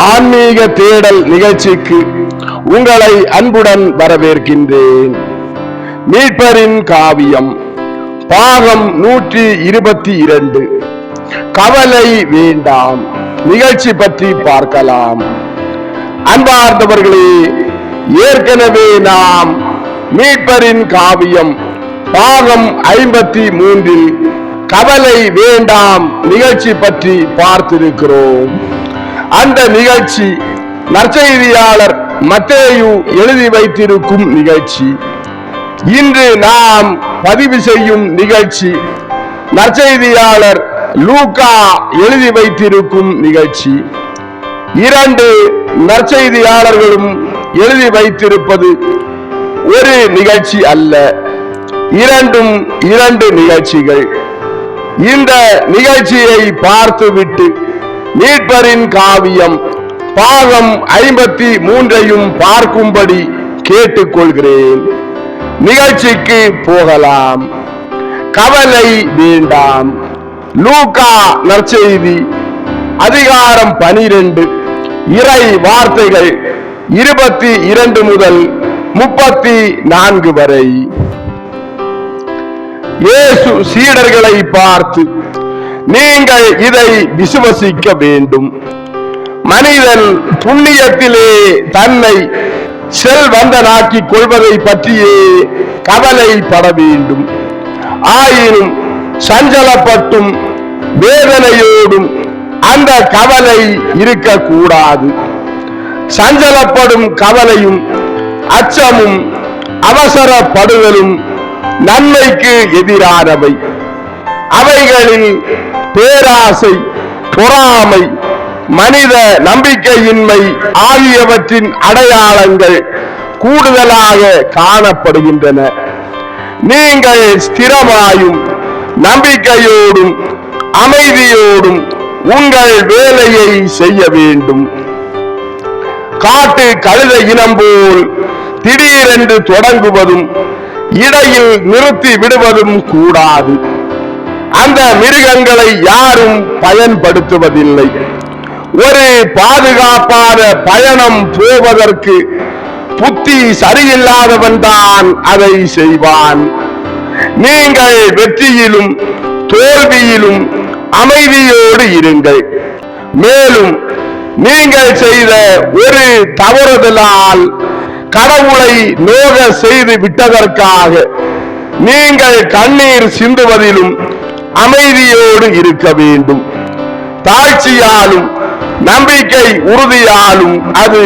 ஆன்மீக தேடல் நிகழ்ச்சிக்கு உங்களை அன்புடன் வரவேற்கின்றேன். மீட்பரின் காவியம் பாகம் நூற்றி இருபத்தி இரண்டு. கவலை வேண்டாம் நிகழ்ச்சி பற்றி பார்க்கலாம். அன்பார்ந்தவர்களே ஏற்கனவே நாம் மீட்பரின் காவியம் பாகம் ஐம்பத்தி மூன்றில் கவலை வேண்டாம் நிகழ்ச்சி பற்றி பார்த்திருக்கிறோம். அந்த நிகழ்ச்சி நற்செய்தியாளர் மத்தேயு எழுதி வைத்திருக்கும் நிகழ்ச்சி. இன்று நாம் பதிவு செய்யும் நிகழ்ச்சி நற்செய்தியாளர் லூகா எழுதி வைத்திருக்கும் நிகழ்ச்சி. இரண்டு நற்செய்தியாளர்களும் எழுதி வைத்திருப்பது ஒரு நிகழ்ச்சி அல்ல. இரண்டும் இரண்டு நிகழ்ச்சிகள். இந்த நிகழ்ச்சியை பார்த்துவிட்டு மீட்பரின் காவியம். பாகம் ஐம்பத்தி மூன்றையும் பார்க்கும்படி கேட்டுக்கொள்கிறேன். நிகழ்ச்சிக்கு போகலாம். கவலை வேண்டாம். லூகா நற்செய்தி. அதிகாரம் பனிரெண்டு. இறை வார்த்தைகள் இருபத்தி இரண்டு முதல் முப்பத்தி நான்கு வரை. இயேசு சீடர்களை பார்த்து நீங்கள் இதை விசுவசிக்க வேண்டும். மனிதன் புண்ணியத்திலே தன்னை செல்வந்தனாக்கிக் கொள்வதை பற்றியே கவலைப்பட வேண்டும். ஆயினும் சஞ்சலப்பட்டும் வேதனையோடும் அந்த கவலை இருக்கக்கூடாது. சஞ்சலப்படும் கவலையும் அச்சமும் அவசரப்படுதலும் நன்மைக்கு எதிரானவை. அவைகளில் பேராசை பொறாமை மனித நம்பிக்கையின்மை ஆகியவற்றின் அடையாளங்கள் கூடுதலாக காணப்படுகின்றன. நீங்கள் ஸ்திரமாயும் நம்பிக்கையோடும் அமைதியோடும் உங்கள் வேலையை செய்ய வேண்டும். காட்டு கழுத இனம் போல் திடீரென்று தொடங்குவதும் இடையில் நிறுத்தி விடுவதும் கூடாது. அந்த மிருகங்களை யாரும் பயன்படுத்துவதில்லை. ஒரு பாதுகாப்பான பயணம் போவதற்கு புத்தி சரியில்லாதவன் தான் அதை செய்வான். நீங்கள் வெற்றியிலும் தோல்வியிலும் அமைதியோடு இருங்கள். மேலும் நீங்கள் செய்த ஒரு தவறுதலால் கடவுளை நோக செய்து விட்டதற்காக நீங்கள் கண்ணீர் சிந்துவதிலும் அமைதியோடு இருக்க வேண்டும். தாழ்ச்சியாலும் நம்பிக்கை உறுதியாலும் அது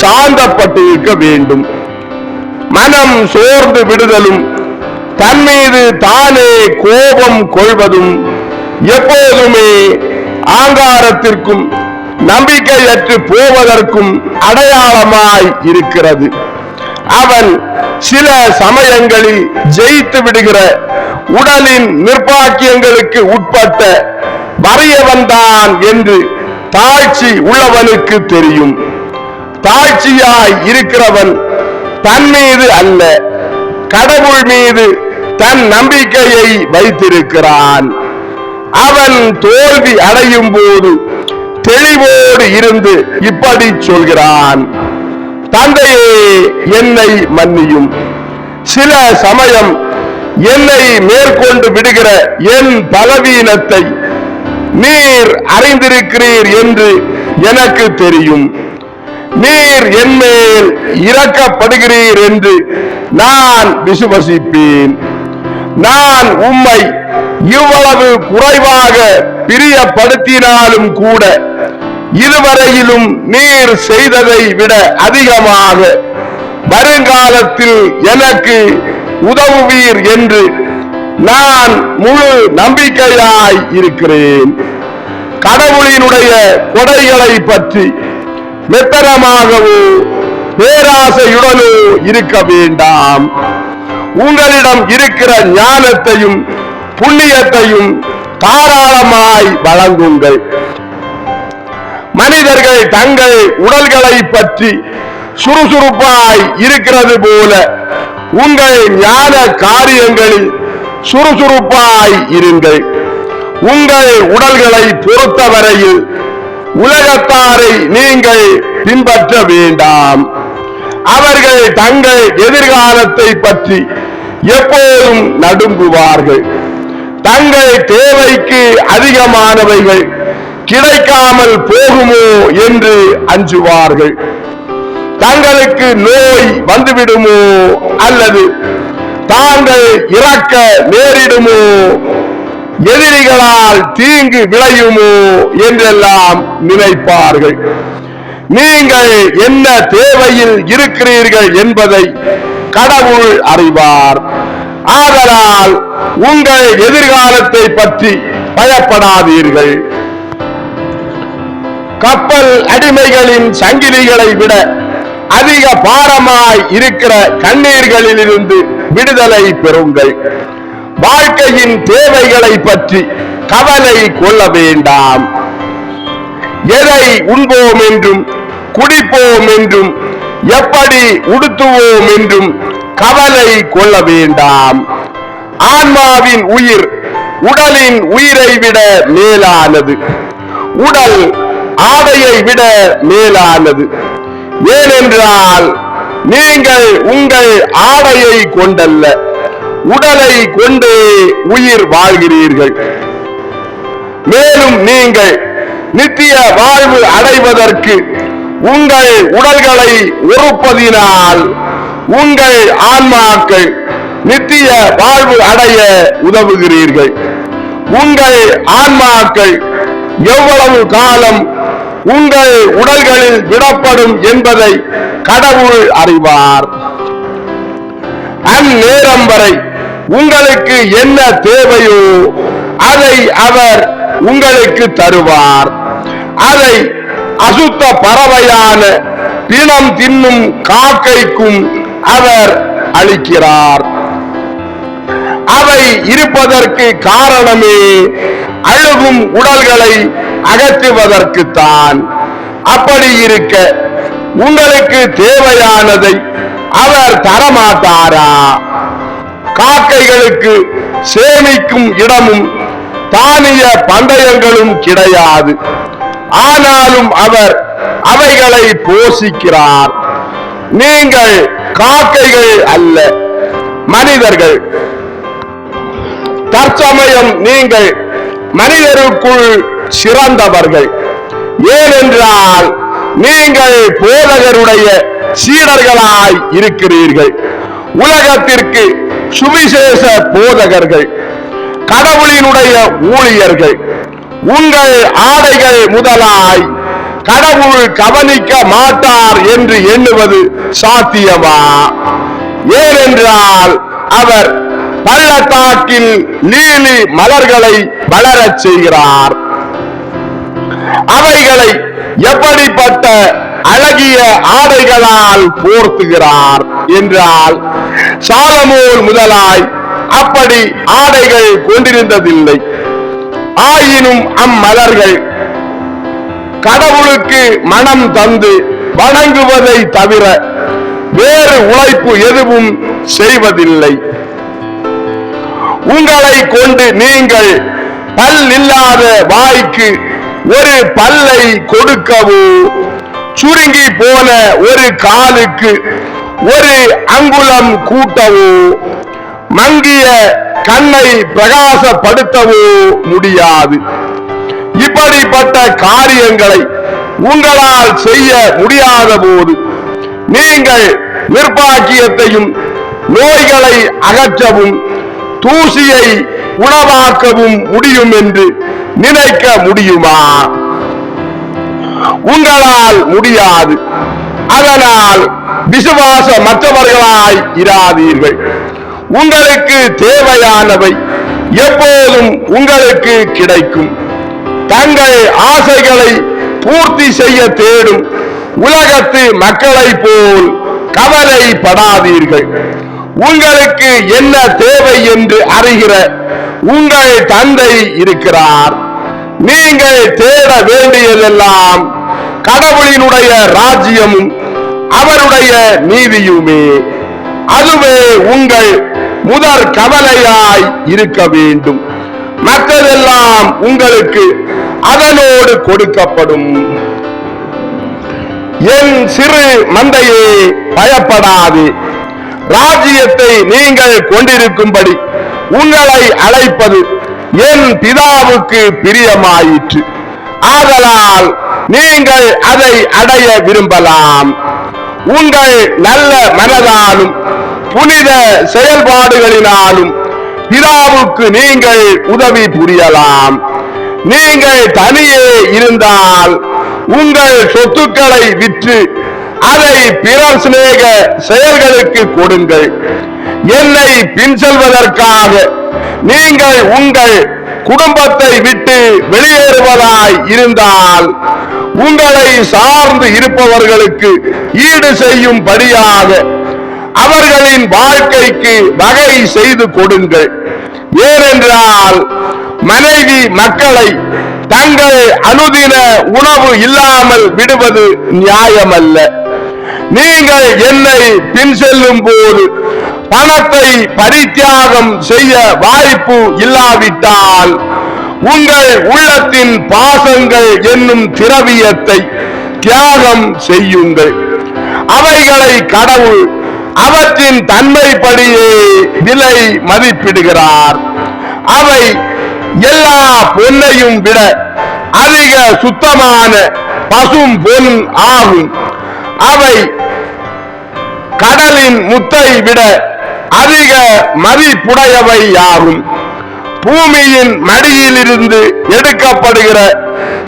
சாந்தப்பட்டு இருக்க வேண்டும். மனம் சோர்ந்து விடுதலும் தன் மீது தானே கோபம் கொள்வதும் எப்போதுமே ஆங்காரத்திற்கும் நம்பிக்கையற்று போவதற்கும் அடையாளமாய் இருக்கிறது. அவன் சில சமயங்களில் ஜெயித்து விடுகிற உடலின் நிர்பாக்கியங்களுக்கு உட்பட்ட வறியவன்தான் என்று தாழ்ச்சி உள்ளவனுக்கு தெரியும். தாழ்ச்சியாய் இருக்கிறவன் தன் மீது அல்ல கடவுள் மீது தன் நம்பிக்கையை வைத்திருக்கிறான். அவன் தோல்வி அடையும் போது தெளிவோடு இருந்து இப்படி சொல்கிறான். தந்தையே என்னை மன்னியும். சில சமயம் என்னை மேற்கொண்டு விடுகிற என் பலவீனத்தை நீர் அறிந்திருக்கிறீர் என்று எனக்கு தெரியும். நீர் என்மேல் இறக்கப்படுகிறீர் என்று நான் விசுவசிப்பேன். நான் உம்மை இவ்வளவு குறைவாக பிரியப்படுத்தினாலும் கூட இதுவரையிலும் நீர் செய்ததை விட அதிகமாக வருங்காலத்தில் எனக்கு உதவுவீர் என்று நான் முழு நம்பிக்கையாய் இருக்கிறேன். கடவுளினுடைய கொடைகளை பற்றி மெத்தனமாகவோ பேராசையுடனோ இருக்க வேண்டாம். உங்களிடம் இருக்கிற ஞானத்தையும் புண்ணியத்தையும் தாராளமாய் வழங்குங்கள். மனிதர்கள் தங்கள் உடல்களை பற்றி சுறுசுறுப்பாய் இருக்கிறது போல உங்கள் ஞான காரியங்களில் சுறுசுறுப்பாய் இருங்கள். உங்கள் உடல்களை பொறுத்தவரையில் உலகத்தாரை நீங்கள் பின்பற்ற வேண்டாம். அவர்கள் தங்கள் எதிர்காலத்தை பற்றி எப்போதும் நடுங்குவார்கள். தங்கள் தேவைக்கு அதிகமானவைகள் கிடைக்காமல் போகுமோ என்று அஞ்சுவார்கள். தங்களுக்கு நோய் வந்துவிடுமோ அல்லது தாங்கள் இறக்க நேரிடுமோ? எதிரிகளால் தீங்கு விளையுமோ என்றெல்லாம் நினைப்பார்கள். நீங்கள் என்ன தேவையில் இருக்கிறீர்கள் என்பதை கடவுள் அறிவார். ஆதலால் உங்கள் எதிர்காலத்தை பற்றி பயப்படாதீர்கள். கப்பல் அடிமைகளின் சங்கிலிகளை விட அதிக பாரமாய் இருக்கிற கண்ணீர்களிலிருந்து விடுதலை பெறுங்கள். வாழ்க்கையின் தேவைகளை பற்றி கவலை கொள்ள வேண்டாம். எதை உண்போம் என்றும் குடிப்போம் என்றும் எப்படி உடுத்துவோம் என்றும் கவலை கொள்ள வேண்டாம். ஆன்மாவின் உயிர் உடலின் உயிரை விட மேலானது. உடல் ஆடையை விட மேலானது. ஏனென்றால் நீங்கள் உங்கள் ஆடையை கொண்டல்ல. உடலை கொண்டே உயிர் வாழ்கிறீர்கள். மேலும் நீங்கள் நித்திய வாழ்வு அடைவதற்கு உங்கள் உடல்களை உறுப்பதினால் உங்கள் ஆன்மாக்கள் நித்திய வாழ்வு அடைய உதவுகிறீர்கள். உங்கள் ஆன்மாக்கள் எவ்வளவு காலம் உங்கள் உடல்களில் விடப்படும் என்பதை கடவுள் அறிவார். அந்நேரம் வரை உங்களுக்கு என்ன தேவையோ அதை அவர் உங்களுக்கு தருவார். அதை அசுத்த பறவையான பிணம் தின்னும் காக்கைக்கும் அவர் அளிக்கிறார். அவை இருப்பதற்கு காரணமே அழுகும் உடல்களை அகற்றுவதற்குத்தான் அப்படி இருக்க உங்களுக்கு தேவையானதை அவர் தரமாட்டாரா? காக்கைகளுக்கு சேமிக்கும் இடமும் தானிய பந்தயங்களும் கிடையாது. ஆனாலும் அவர் அவைகளை போஷிக்கிறார். நீங்கள் காக்கைகள் அல்ல மனிதர்கள். தற்சமயம் நீங்கள் மனிதருக்குள் சிறந்தவர்கள். ஏனென்றால் நீங்கள் போதகருடைய சீடர்களாய் இருக்கிறீர்கள். உலகத்திற்கு சுவிசேஷ போதகர்கள் கடவுளினுடைய ஊழியர்கள் உங்கள் ஆடைகள் முதலாய் கடவுள் கவனிக்க மாட்டார் என்று எண்ணுவது சாத்தியமா? ஏனென்றால் அவர் பள்ளத்தாக்கில் நீலி மலர்களை வளரச் செய்கிறார். அவைகளை எப்படிப்பட்ட அழகிய ஆடைகளால் போர்த்துகிறார் என்றால் சாலமோல் முதலாய் அப்படி ஆடைகள் கொண்டிருந்ததில்லை. ஆயினும் அம்மலர்கள் கடவுளுக்கு மனம் தந்து வணங்குவதை தவிர வேறு உழைப்பு எதுவும் செய்வதில்லை. உங்களை கொண்டு நீங்கள் பல் இல்லாத வாய்க்கு ஒரு பல்லை கொடுக்கவோ சுருங்கி போன ஒரு காலுக்கு ஒரு அங்குலம் கூட்டவோ மங்கிய கண்ணை பிரகாசப்படுத்தவோ முடியாது. இப்படிப்பட்ட காரியங்களை உங்களால் செய்ய முடியாத போது நீங்கள் நிர்பாக்கியத்தையும் நோய்களை அகற்றவும் தூசியை உணவாக்கவும் முடியும் என்று நினைக்க முடியுமா? உங்களால் முடியாது. அதனால் விசுவாச மற்றவர்களாய் இராதீர்கள். உங்களுக்கு தேவையானவை எப்போதும் உங்களுக்கு கிடைக்கும். தங்கள் ஆசைகளை பூர்த்தி செய்ய தேடும் உலகத்து மக்களைப் போல் கவலைப்படாதீர்கள். உங்களுக்கு என்ன தேவை என்று அறிகிற உங்கள் தந்தை இருக்கிறார். நீங்கள் தேட வேண்டியதெல்லாம் கடவுளினுடைய ராஜ்யமும் அவருடைய நீதியுமே. அதுவே உங்கள் முதற் கவலையாய் இருக்க வேண்டும். மற்றதெல்லாம் உங்களுக்கு அதனோடு கொடுக்கப்படும். என் சிறு மந்தையே பயப்படாது. ராஜ்யத்தை நீங்கள் கொண்டிருக்கும்படி உங்களை அழைப்பது என் பிதாவுக்கு பிரியமாயிற்று. ஆதலால் நீங்கள் அதை அடைய விரும்பலாம். உங்கள் நல்ல மனதாலும் புனித செயல்பாடுகளினாலும் பிதாவுக்கு நீங்கள் உதவி புரியலாம். நீங்கள் தனியே இருந்தால் உங்கள் சொத்துக்களை விற்று அதை பிறர் சிநேக செயல்களுக்கு கொடுங்கள். என்னை பின் செல்வதற்காக நீங்கள் உங்கள் குடும்பத்தை விட்டு வெளியேறுவதாய் இருந்தால் உங்களை சார்ந்து இருப்பவர்களுக்கு ஈடு செய்யும்படியாக அவர்களின் வாழ்க்கைக்கு வகை செய்து கொடுங்கள். ஏனென்றால் மனைவி மக்களை தங்கள் அனுதின உணவு இல்லாமல் விடுவது நியாயமல்ல. நீங்கள் என்னை பின் செல்லும் போது பணத்தை பரித்தியாகம் செய்ய வாய்ப்பு இல்லாவிட்டால் உங்கள் உள்ளத்தின் பாசங்கள் என்னும் திரவியத்தை தியாகம் செய்யுங்கள். அவைகளை கடவுள் அவற்றின் தன்மைப்படியே விலை மதிப்பிடுகிறார். அவை எல்லா பொன்னையும் விட அதிக சுத்தமான பசும் பொன் ஆகும். அவை கடலின் முத்தை விட அதிக மதிப்புடையவை ஆகும் பூமியின் மடியிலிருந்து எடுக்கப்படுகிற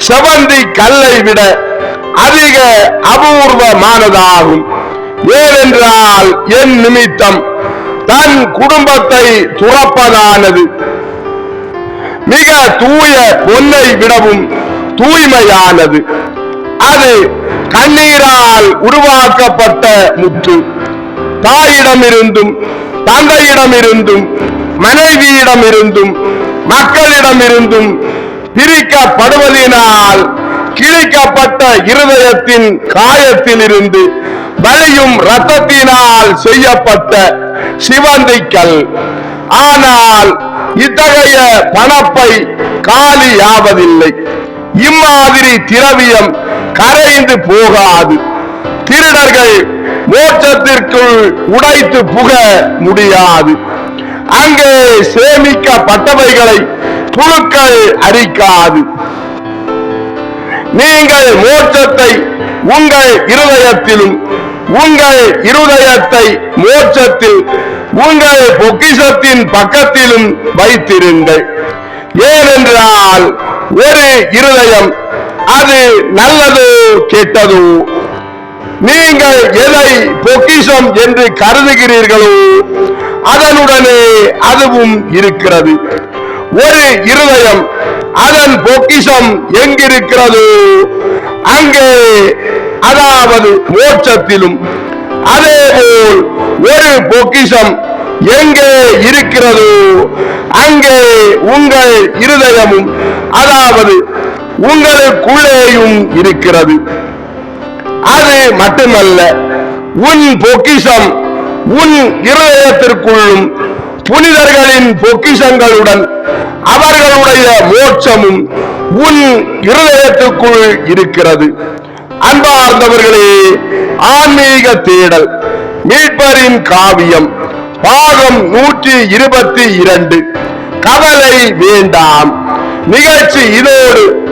செவந்தி கல்லை விட அதிக அபூர்வமானதாகும். ஏனென்றால் என் நிமித்தம் தன் குடும்பத்தை துறப்பதானது. மிக தூய பொன்னை விடவும் தூய்மையானது. அது கண்ணீரால் உருவாக்கப்பட்ட முத்து. தாயிடமிருந்தும் தந்தையிடமிருந்தும் மனைவியிடமிருந்தும் மக்களிடமிருந்தும் பிரிக்கப்படுவதினால் கிழிக்கப்பட்ட இருதயத்தின் காயத்திலிருந்து வலியும் ரத்தத்தினால் செய்யப்பட்ட சிவந்திக்கல். ஆனால் இத்தகைய பணப்பை காலியாவதில்லை. இம்மாதிரி திரவியம் கரைந்து போகாது. திருடர்கள் மோட்சத்திற்குள் உடைத்து புக முடியாது. அங்கே சேமிக்கப்பட்டவைகளை புழுக்கள் அரிக்காது. நீங்கள் மோட்சத்தை உங்கள் இருதயத்திலும் உங்கள் இருதயத்தை மோட்சத்தில் உங்கள் பொக்கிஷத்தின் பக்கத்திலும் வைத்திருங்கள். ஏனென்றால் ஒரு இருதயம் அது நல்லதோ கெட்டதோ. நீங்கள் எதை பொக்கிஷம் என்று கருதுகிறீர்களோ அதனுடனே அதுவும் இருக்கிறது. ஒரு இருதயம் அதன் பொக்கிஷம் எங்கிருக்கிறதோ? அங்கே அதாவது மோட்சத்திலும். அதேபோல் ஒரு பொக்கிஷம் எங்கே இருக்கிறதோ அங்கே உங்கள் இருதயமும் அதாவது உங்களுக்குள்ளேயும் இருக்கிறது. அது மட்டுமல்ல உன் பொக்கிஷம் உன் இருதயத்திற்குள்ளும் புனிதர்களின் பொக்கிஷங்களுடன் அவர்களுடைய மோட்சமும் உன் இருதயத்துக்குள் இருக்கிறது. அன்பார்ந்தவர்களே ஆன்மீக தேடல் மீட்பரின் காவியம் பாகம் நூற்றி இருபத்தி இரண்டு. கவலை வேண்டாம். நிகழ்ச்சி இதோடு